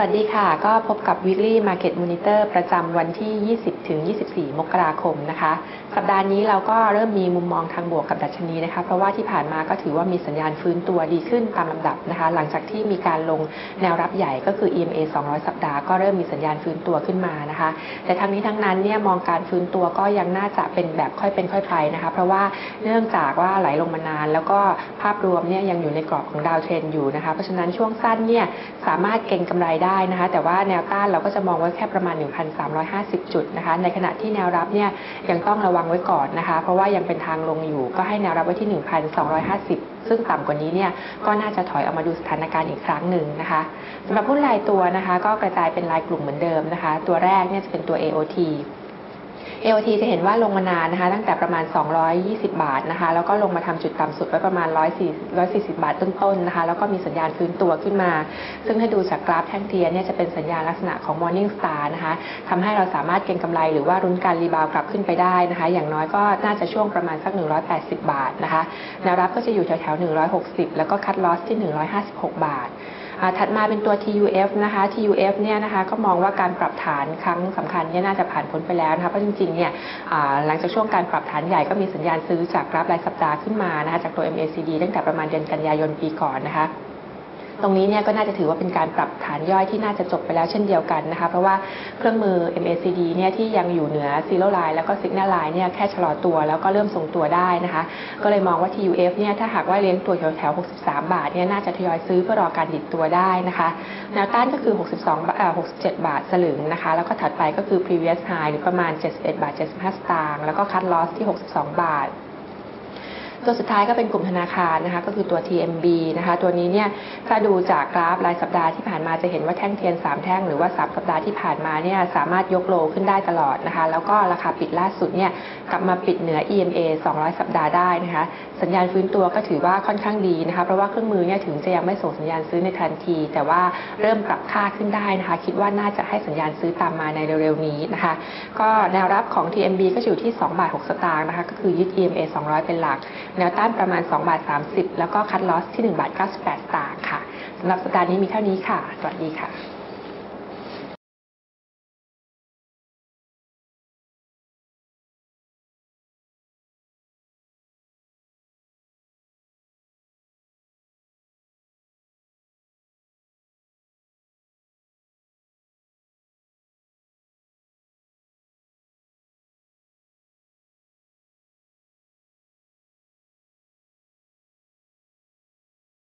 วัสดีค่ะ ก็พบกับ Weekly Market Monitor ประจำวันที่ 20 ถึง 24 มกราคมนะคะ สัปดาห์นี้เราก็เริ่มมีมุมมองทางบวกกับดัชนีนะคะ เพราะว่าที่ผ่านมาก็ถือว่ามีสัญญาณฟื้นตัวดีขึ้นตามลำดับนะคะ หลังจากที่มีการลงแนวรับใหญ่ก็คือ EMA 200 สัปดาห์ก็เริ่มมีสัญญาณฟื้นตัวขึ้นมานะคะ แต่ทั้งนี้ทั้งนั้นเนี่ยมองการฟื้นตัวก็ยังน่าจะเป็นแบบค่อยเป็นค่อยไปนะคะ เพราะว่าเนื่องจากว่าไหลลงมานาน แล้วก็ภาพรวมเนี่ยยังอยู่ในกรอบของดาวเทรนอยู่นะคะ เพราะฉะนั้นช่วงสั้นเนี่ยสามารถเก็งกำไรได้ได้นะคะ แต่ว่าแนวต้านเราก็จะมองไว้แค่ประมาณ 1,350 จุดนะคะ ในขณะที่แนวรับเนี่ยยังต้องระวังไว้ก่อนนะคะ เพราะว่ายังเป็นทางลงอยู่ ก็ให้แนวรับไว้ที่ 1,250 ซึ่งต่ำกว่านี้เนี่ยก็น่าจะถอยออกมาดูสถานการณ์อีกครั้งหนึ่งนะคะสำหรับหุ้นรายตัวนะคะ ก็กระจายเป็นรายกลุ่มเหมือนเดิมนะคะ ตัวแรกเนี่ยจะเป็นตัว AOT AOT จะเห็นว่าลงมานานนะคะ ตั้งแต่ประมาณ 220 บาทนะคะ แล้วก็ลงมาทำจุดต่ำสุดไว้ประมาณ140 บาทต้นๆนะคะ แล้วก็มีสัญญาณฟื้นตัวขึ้นมา ซึ่งถ้าดูจากกราฟแท่งเทียนเนี่ยจะเป็นสัญญาณลักษณะของ Morning Star นะคะทำให้เราสามารถเก็งกำไรหรือว่ารุ้นการรีบาวกลับขึ้นไปได้นะคะ อย่างน้อยก็น่าจะช่วงประมาณสัก 180 บาทนะคะแนวรับก็จะอยู่แถวๆ160 แล้วก็คัดลอสที่ 156 บาท ถัดมาเป็นตัว TUF นะคะ TUF เนี่ยนะคะก็มองว่าการปรับฐานครั้งสำคัญเนี่ยน่าจะผ่านพ้นไปแล้วนะคะเพราะจริงๆเนี่ยหลังจากช่วงการปรับฐานใหญ่ก็มีสัญญาณซื้อจากกราฟรายสัปดาห์ขึ้นมานะคะจากตัว MACD ตั้งแต่ประมาณเดือนกันยายนปีก่อนนะคะ ตรงนี้เนี่ยก็น่าจะถือว่าเป็นการปรับฐานย่อยที่น่าจะจบไปแล้วเช่นเดียวกันนะคะเพราะว่าเครื่องมือ MACD เนี่ยที่ยังอยู่เหนือ Zero Line แล้วก็ Signal Line เนี่ยแค่ชะลอตัวแล้วก็เริ่มทรงตัวได้นะคะก็เลยมองว่า TUF เนี่ยถ้าหากว่าเลี้ยงตัวแถวแถว 63 บาทเนี่ยน่าจะทยอยซื้อเพื่อรอการดิดตัวได้นะคะแนวต้านก็คือ 62บาท67 บาทสลึงนะคะแล้วก็ถัดไปก็คือ previous high หรือประมาณ 71 บาท 75 สตางค์แล้วก็ cut loss ที่ 62 บาท ตัวสุดท้ายก็เป็นกลุ่มธนาคารนะคะก็คือตัว TMB นะคะตัวนี้เนี่ยถ้าดูจากกราฟรายสัปดาห์ที่ผ่านมาจะเห็นว่าแท่งเทียน 3 แท่งหรือว่า 3 สัปดาห์ที่ผ่านมาเนี่ยสามารถยกโลขึ้นได้ตลอดนะคะแล้วก็ราคาปิดล่าสุดเนี่ยกลับมาปิดเหนือ EMA 200 สัปดาห์ได้นะคะสัญญาณฟื้นตัวก็ถือว่าค่อนข้างดีนะคะเพราะว่าเครื่องมือเนี่ยถึงจะยังไม่ส่งสัญญาณซื้อในทันที แต่ว่าเริ่มปรับค่าขึ้นได้นะคะคิดว่าน่าจะให้สัญญาณซื้อตามมาในเร็วๆนี้นะคะก็แนวรับของ TMB ก็อยู่ที่2บาท6สตางค์นะคะก็คือยึด EMA 200 เป็นหลัก แนวต้านประมาณ 2 บาท 30 แล้วก็คัดลอสที่ 1 บาท 98สตางค่ะสำหรับสัปดาห์นี้มีเท่านี้ค่ะ สวัสดีค่ะ